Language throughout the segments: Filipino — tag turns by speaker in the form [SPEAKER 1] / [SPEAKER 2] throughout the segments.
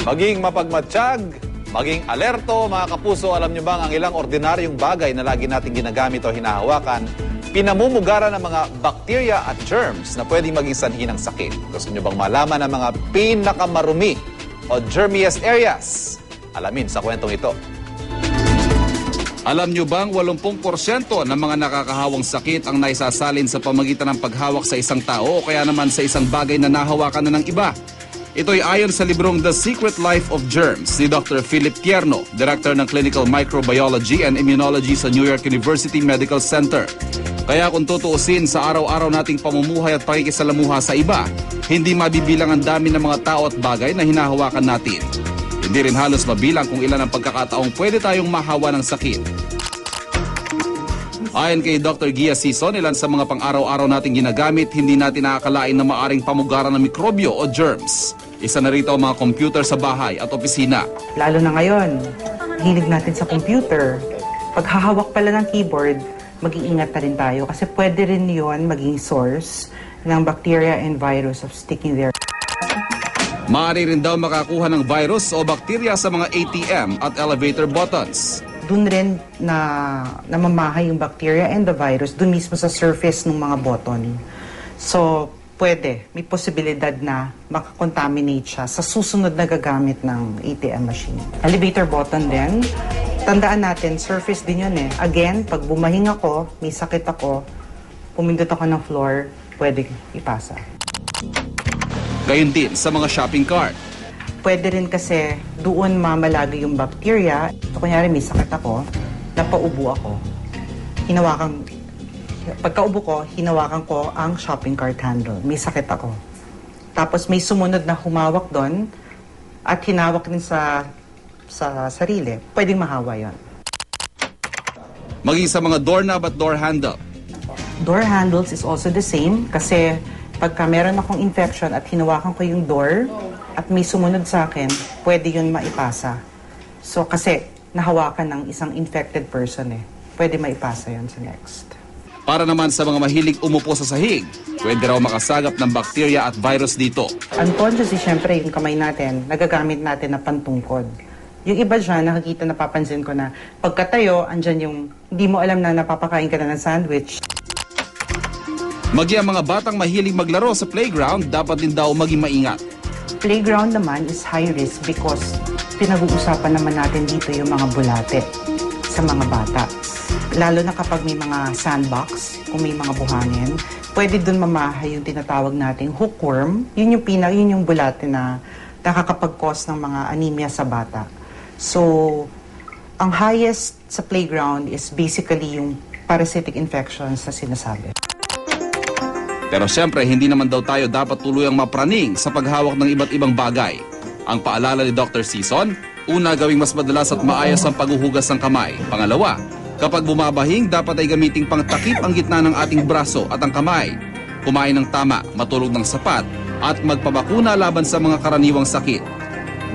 [SPEAKER 1] Maging mapagmatsyag, maging alerto, mga kapuso, alam nyo bang ang ilang ordinaryong bagay na lagi natin ginagamit o hinahawakan, pinamumugaran ng mga bacteria at germs na pwedeng maging sanhi ng sakit. Gusto nyo bang malaman ang mga pinakamarumi o germiest areas? Alamin sa kwentong ito.
[SPEAKER 2] Alam nyo bang 80% ng mga nakakahawang sakit ang naisasalin sa pamagitan ng paghawak sa isang tao o kaya naman sa isang bagay na nahawakan na ng iba? Ito'y ayon sa librong The Secret Life of Germs ni Dr. Philip Tierno, Director ng Clinical Microbiology and Immunology sa New York University Medical Center. Kaya kung tutuusin sa araw-araw nating pamumuhay at pakikisalamuha sa iba, hindi mabibilang ang dami ng mga tao at bagay na hinahawakan natin. Hindi rin halos mabilang kung ilan ang pagkakataong pwede tayong mahawa ng sakit. Ayon kay Dr. Gia Sison, ilan sa mga pang-araw-araw nating ginagamit, hindi natin nakakalain na maaring pamugaran ng mikrobyo o germs. Isa na rito ang mga computer sa bahay at opisina.
[SPEAKER 3] Lalo na ngayon, hilig natin sa computer. Pag hahawak pala ng keyboard, mag-iingat na rin tayo kasi pwede rin yon maging source ng bacteria and virus of sticking there.
[SPEAKER 2] Maaari rin daw makakuha ng virus o bakterya sa mga ATM at elevator buttons.
[SPEAKER 3] Doon rin na namamahay yung bacteria and the virus doon mismo sa surface ng mga button. So, pwede, may posibilidad na makakontaminate siya sa susunod na gagamit ng ATM machine. Elevator button din, tandaan natin, surface din yun eh. Again, pag bumahing ako, may sakit ako, pumindot ako ng floor, pwede ipasa.
[SPEAKER 2] Gayun din sa mga shopping cart.
[SPEAKER 3] Pwede rin kasi doon mamalagi yung bacteria. So, kunyari may sakit ako, napaubo ako. Hinawakan, pagkaubo ko, hinawakan ko ang shopping cart handle. May sakit ako. Tapos may sumunod na humawak doon at hinawak din sa sa sarili. Pwedeng mahawa yon.
[SPEAKER 2] Maging sa mga doorknob at door handle.
[SPEAKER 3] Door handles is also the same kasi pagka meron akong infection at hinawakan ko yung door at may sumunod sa akin, pwede yun maipasa. So kasi nahawakan ng isang infected person eh. Pwede maipasa yun sa next.
[SPEAKER 2] Para naman sa mga mahilig umupo sa sahig, pwede raw makasagap ng bakterya at virus dito.
[SPEAKER 3] Unconsciously, syempre, yung kamay natin, nagagamit natin na pantungkod. Yung iba dyan, nakakita, napapansin ko na pagkatayo, andyan yung hindi mo alam na napapakain ka na ng sandwich.
[SPEAKER 2] Magi ang mga batang mahilig maglaro sa playground, dapat din daw maging maingat.
[SPEAKER 3] Playground naman is high risk because pinag-uusapan naman natin dito yung mga bulate sa mga bata. Lalo na kapag may mga sandbox, kung may mga buhangin, pwede dun mamahay yung tinatawag nating hookworm. Yun yung pina, yun yung bulate na nakakapag-cause ng mga anemia sa bata. So, ang highest sa playground is basically yung parasitic infections na sinasabi.
[SPEAKER 2] Pero siyempre, hindi naman daw tayo dapat tuluyang mapraning sa paghawak ng iba't ibang bagay. Ang paalala ni Dr. Season, una gawing mas madalas at maayos ang paghuhugas ng kamay. Pangalawa, kapag bumabahing, dapat ay gamiting pangtakip ang gitna ng ating braso at ang kamay. Kumain ng tama, matulog ng sapat, at magpabakuna laban sa mga karaniwang sakit.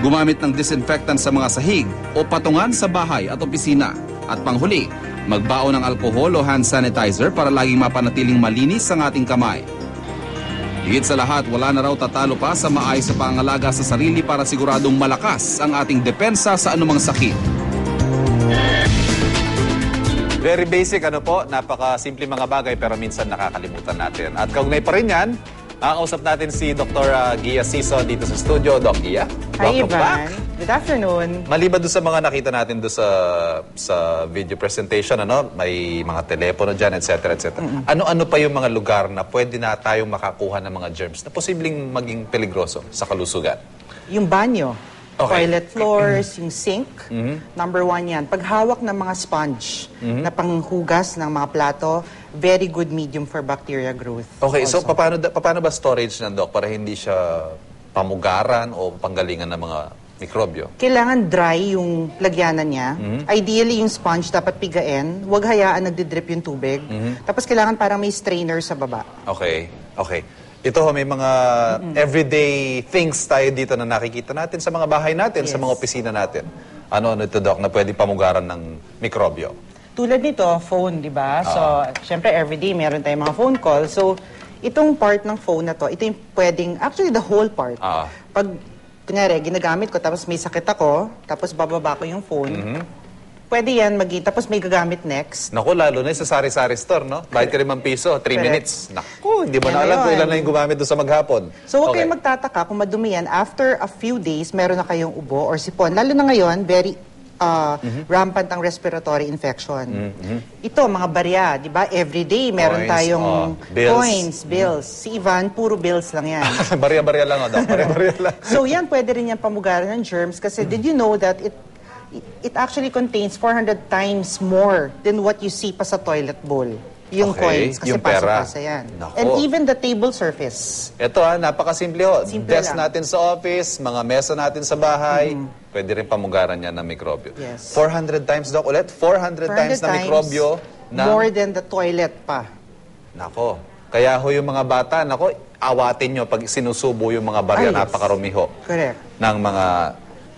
[SPEAKER 2] Gumamit ng disinfectant sa mga sahig o patungan sa bahay at opisina. At panghuli, magbaon ng alkohol o hand sanitizer para laging mapanatiling malinis ang ating kamay. Higit sa lahat, wala na raw tatalo pa sa maayos sa pangalaga sa sarili para siguradong malakas ang ating depensa sa anumang sakit.
[SPEAKER 1] Very basic, ano po, napaka-simple mga bagay pero minsan nakakalimutan natin. At kaugnay pa rin yan, makakausap natin si Dr. uh, Gia Sison dito sa studio. Doc Gia,
[SPEAKER 3] Hi,
[SPEAKER 1] welcome
[SPEAKER 3] Ivan.
[SPEAKER 1] back.
[SPEAKER 3] Good afternoon.
[SPEAKER 1] Maliban doon sa mga nakita natin doon sa sa video presentation, ano, may mga telepono dyan, etc. etc. Ano-ano pa yung mga lugar na pwede na tayong makakuha ng mga germs na posibleng maging peligroso sa kalusugan?
[SPEAKER 3] Yung banyo,
[SPEAKER 1] Okay.
[SPEAKER 3] toilet floors, yung sink, number one yan. Paghawak ng mga sponge na panghugas ng mga plato, very good medium for bacteria growth.
[SPEAKER 1] Okay, so
[SPEAKER 3] also.
[SPEAKER 1] paano, da- paano ba storage ng Doc para hindi siya pamugaran o panggalingan ng mga mikrobyo?
[SPEAKER 3] Kailangan dry yung lagyanan niya. Ideally, yung sponge dapat pigain. Huwag hayaan nagdidrip yung tubig. Tapos kailangan parang may strainer sa baba.
[SPEAKER 1] Okay, okay. Ito ho, may mga everyday things tayo dito na nakikita natin sa mga bahay natin, sa
[SPEAKER 3] Yes.
[SPEAKER 1] mga opisina natin. Ano-ano ito, Doc, na pwede pamugaran ng mikrobyo?
[SPEAKER 3] Tulad nito, phone, di ba? So, syempre, everyday meron tayong mga phone call. So, itong part ng phone na to, ito yung pwedeng, actually the whole part.
[SPEAKER 1] Ah.
[SPEAKER 3] Pag kunyari, ginagamit ko, tapos may sakit ako, tapos bababa ko yung phone, pwede yan maging, tapos may gagamit next.
[SPEAKER 2] Naku, lalo na yung sa sari-sari store, no? Bayad ka limang piso, 3
[SPEAKER 3] Correct.
[SPEAKER 2] minutes. Naku, hindi mo
[SPEAKER 3] Yan
[SPEAKER 2] na
[SPEAKER 3] na
[SPEAKER 2] alam kung
[SPEAKER 3] yun.
[SPEAKER 2] ilan na yung gumamit doon sa maghapon.
[SPEAKER 3] So huwag
[SPEAKER 2] Okay.
[SPEAKER 3] kayong magtataka kung madumi yan. After a few days, meron na kayong ubo or sipon. Lalo na ngayon, very uh,
[SPEAKER 2] Mhm.
[SPEAKER 3] rampant ang respiratory infection. Ito, mga barya, di ba? Every day, meron
[SPEAKER 2] Coins,
[SPEAKER 3] tayong
[SPEAKER 2] oh, bills.
[SPEAKER 3] coins, bills. Si Ivan, puro bills lang yan.
[SPEAKER 2] Barya-barya lang, oh, Doc. Barya-barya lang.
[SPEAKER 3] so yan, pwede rin yan pamugaran ng germs kasi did you know that it it actually contains 400 times more than what you see pa sa toilet bowl. Yung
[SPEAKER 2] Okay,
[SPEAKER 3] coins, kasi
[SPEAKER 2] yung pera.
[SPEAKER 3] pasok-pasa yan.
[SPEAKER 2] Nako.
[SPEAKER 3] And even the table surface.
[SPEAKER 2] Ito ha, napakasimple ho.
[SPEAKER 3] Simple
[SPEAKER 2] Desk
[SPEAKER 3] lang.
[SPEAKER 2] natin sa office, mga mesa natin sa bahay, pwede rin pamugaran yan ng mikrobyo.
[SPEAKER 3] Yes.
[SPEAKER 2] 400 times, Doc, ulit? 400,
[SPEAKER 3] 400
[SPEAKER 2] times na mikrobyo ng...
[SPEAKER 3] More than the toilet pa.
[SPEAKER 2] Nako. Kaya ho yung mga bata, nako, awatin nyo pag sinusubo yung mga barya,
[SPEAKER 3] Ah, yes.
[SPEAKER 2] napakarumi ho
[SPEAKER 3] Correct.
[SPEAKER 2] ng mga...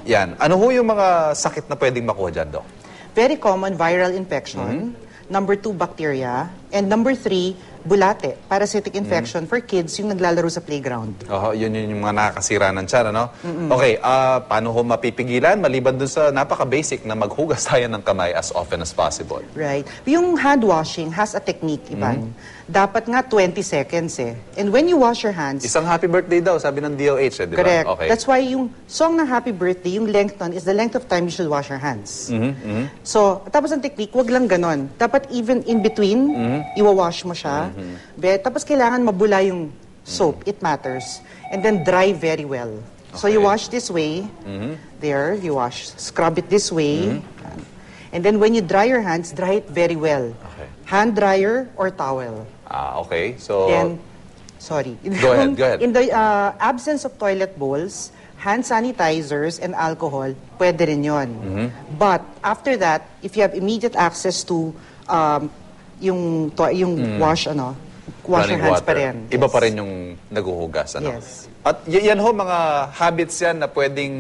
[SPEAKER 2] Yan. Ano ho yung mga sakit na pwedeng makuha dyan, Doc?
[SPEAKER 3] Very common viral infection. Number two, bacteria. And number three, bulate, parasitic infection for kids yung naglalaro sa playground.
[SPEAKER 2] Oo, yun yun yung mga nakakasira ng tiyan, ano? Okay, ah, paano ho mapipigilan? Maliban dun sa napaka-basic na maghugas tayo ng kamay as often as possible.
[SPEAKER 3] Right. Yung hand washing has a technique, Ivan. Dapat nga 20 seconds eh. And when you wash your hands,
[SPEAKER 2] Isang happy birthday daw, sabi ng DOH, eh, di ba?
[SPEAKER 3] correct.
[SPEAKER 2] Okay.
[SPEAKER 3] That's why yung song ng happy birthday, yung length nun is the length of time you should wash your hands.
[SPEAKER 2] Mm-hmm,
[SPEAKER 3] So, tapos ang technique, wag lang ganon. Dapat even in between,
[SPEAKER 2] Mm-hmm.
[SPEAKER 3] Iwawash mo siya. Be, tapos kailangan mabula yung soap. It matters. And then dry very well. So you
[SPEAKER 2] Okay.
[SPEAKER 3] wash this way. There, you wash. Scrub it this way. And then when you dry your hands, dry it very well.
[SPEAKER 2] Okay.
[SPEAKER 3] Hand dryer or towel.
[SPEAKER 2] Ah, okay. So,
[SPEAKER 3] Then, sorry.
[SPEAKER 2] Go ahead, go ahead.
[SPEAKER 3] In the uh, absence of toilet bowls, hand sanitizers and alcohol, pwede rin yun.
[SPEAKER 2] Mm-hmm.
[SPEAKER 3] But after that, if you have immediate access to um, yung, to- yung wash, ano, wash
[SPEAKER 2] Mm. running
[SPEAKER 3] your hands
[SPEAKER 2] water.
[SPEAKER 3] pa rin.
[SPEAKER 2] Iba pa rin yung naguhugas, ano?
[SPEAKER 3] Yes.
[SPEAKER 2] At y- yan ho, mga habits yan na pwedeng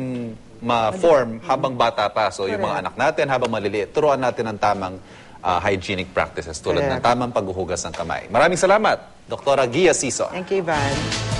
[SPEAKER 2] ma-form habang bata pa. So, yung mga anak natin, habang maliliit, turuan natin ang tamang ah, hygienic practices tulad ng
[SPEAKER 3] Correct.
[SPEAKER 2] tamang paghuhugas ng kamay. Maraming salamat, Dr. Gia Siso.
[SPEAKER 3] Thank you, Ivan.